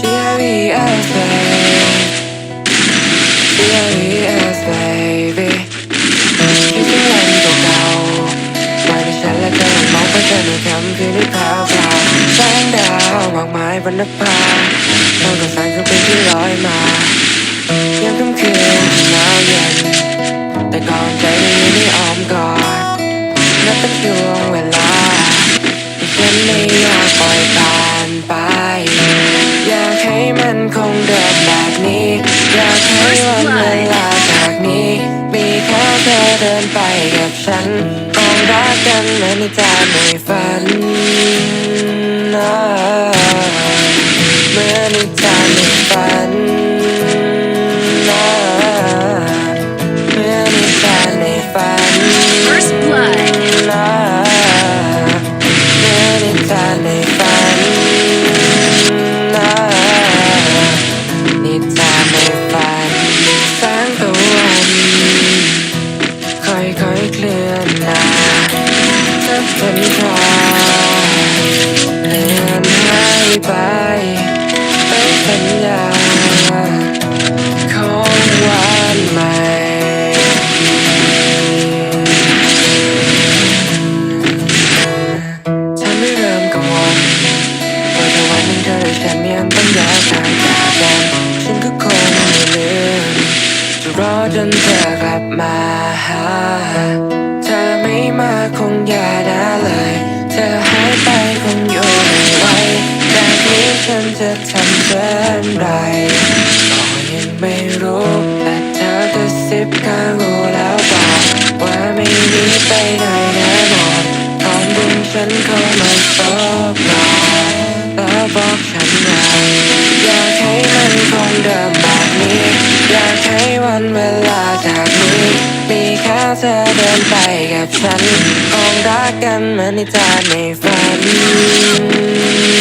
G-I-V-S, baby G-I-V-S, baby คิดถึงวันเก่าวันที่ฉันและเธอมองไปเจอในค่ำคืนที่พราวพราวแสงดาวมากมายบนนภาเราก็สั่นเครื่องบินที่ลอยมายังค่ำคืนที่หนาวเย็น แต่ก่อนใจได้อยู่ในอ้อมกอดนับเป็นช่วงเวลา ฉันไม่อยากปล่อยผ่านไป อยากให้มันคงเดิมแบบนี้ อยากให้วันเวลาจากนี้ มีแค่เธอเดินไปกับฉันคงรักกันเหมือนในจานในฝัน งตะวันค่อยๆเคลื่อนมาจะเป็นทางเลือนหายไปเป็นสัญญาของวันใหม่ฉันไม่เริ่มกังวลว่าถ้าวันหนึ่งเธอและฉันยังต้องแยกทางจากกัน รอจนเธอกลับมาหาเธอไม่มาคงอย่านะเลย เธอหายไปคงอยู่ไม่ไหวจากนี้ฉันจะทำเช่นไรก็ยังไม่รู้แต่เธอกระซิบข้างหูแล้วบอกว่าไม่หนีไปไหนแน่นอนพร้อมดึงฉันเข้ามาซบกอดแล้วบอกฉันว่าอยากให้มัน เดินไปกับฉันคงรักกันเหมือนในจานในฝัน